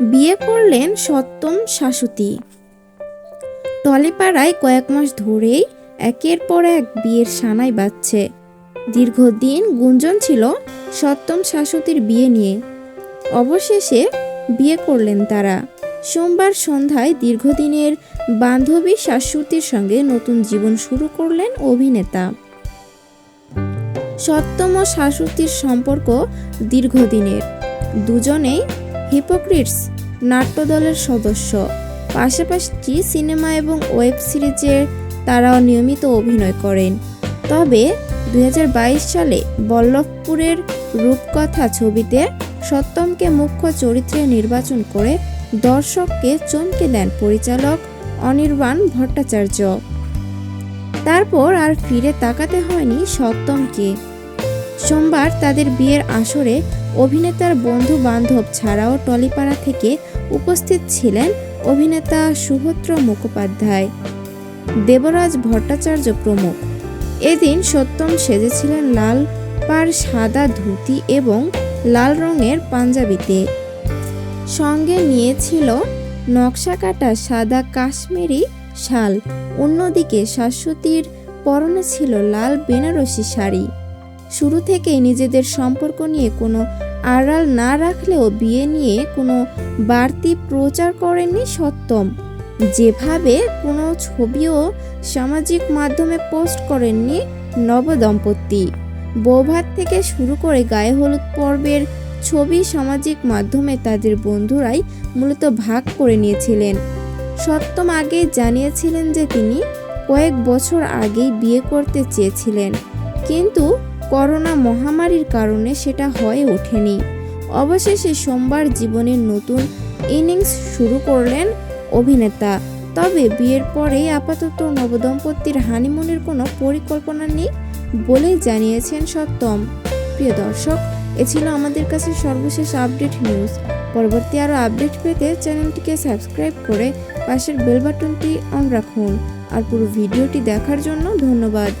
বিয়ে করলেন সপ্তম শাশুতি টলিপাড়ায় কয়েক মাস ধরেই একের পর এক বিয়ের সানাই বাজছে। দীর্ঘদিন গুঞ্জন ছিল সপ্তম শাশুতির বিয়ে নিয়ে। অবশেষে বিয়ে করলেন তারা। সোমবার সন্ধ্যায় দীর্ঘদিনের বান্ধবী শাশুতির সঙ্গে নতুন জীবন শুরু করলেন অভিনেতা। সপ্তম ও শাশুতির সম্পর্ক দীর্ঘদিনের। দুজনেই হিপোক্রিটস, নাট্যদলের সদস্য। পাশাপাশি সিনেমা এবং ওয়েব সিরিজে তারাও নিয়মিত অভিনয় করেন। তবে দু হাজার বাইশ সালে বল্লভপুরের রূপকথা ছবিতে সত্যমকে মুখ্য চরিত্রে নির্বাচন করে দর্শককে চমকে দেন পরিচালক অনির্বাণ ভট্টাচার্য। তারপর আর ফিরে তাকাতে হয়নি সত্যমকে সোমবার তাদের বিয়ের আসরে অভিনেতার বন্ধু বান্ধব ছাড়াও টলিপাড়া থেকে উপস্থিত ছিলেন অভিনেতা সুভদ্র মুখোপাধ্যায়, দেবরাজ ভট্টাচার্য প্রমুখ। এদিন সত্যম সেজেছিলেন লাল পার সাদা ধুতি এবং লাল রঙের পাঞ্জাবিতে। সঙ্গে নিয়েছিল নকশা কাটা সাদা কাশ্মীরি শাল, অন্যদিকে শাশ্বতীর পরনে ছিল লাল বেনারসি শাড়ি। শুরু থেকেই নিজেদের সম্পর্ক নিয়ে কোনো আড়াল না রাখলেও বিয়ে নিয়ে কোনো বাড়তি প্রচার করেননি সত্যম। যেভাবে কোনো ছবিও সামাজিক মাধ্যমে পোস্ট করেননি নবদম্পতি। বৌভাত থেকে শুরু করে গায়ে হলুদ পর্বের ছবি সামাজিক মাধ্যমে তাদের বন্ধুরাই মূলত ভাগ করে নিয়েছিলেন। সত্যম আগে জানিয়েছিলেন যে তিনি কয়েক বছর আগেই বিয়ে করতে চেয়েছিলেন। কিন্তু করোনা মহামারীর কারণে সেটা হয়ে ওঠেনি। অবশেষে সোমবার জীবনের নতুন ইনিংস শুরু করলেন অভিনেতা। তবে বিয়ের পরেই আপাতত নবদম্পতির হানিমুনের কোনো পরিকল্পনা নেই বলেই জানিয়েছেন সত্যম প্রিয় দর্শক, এ ছিল আমাদের কাছে সর্বশেষ আপডেট নিউজ। পরবর্তী আরও আপডেট পেতে চ্যানেলটিকে সাবস্ক্রাইব করে পাশের বেল বাটনটি অন রাখুন। আর পুরো ভিডিওটি দেখার জন্য ধন্যবাদ।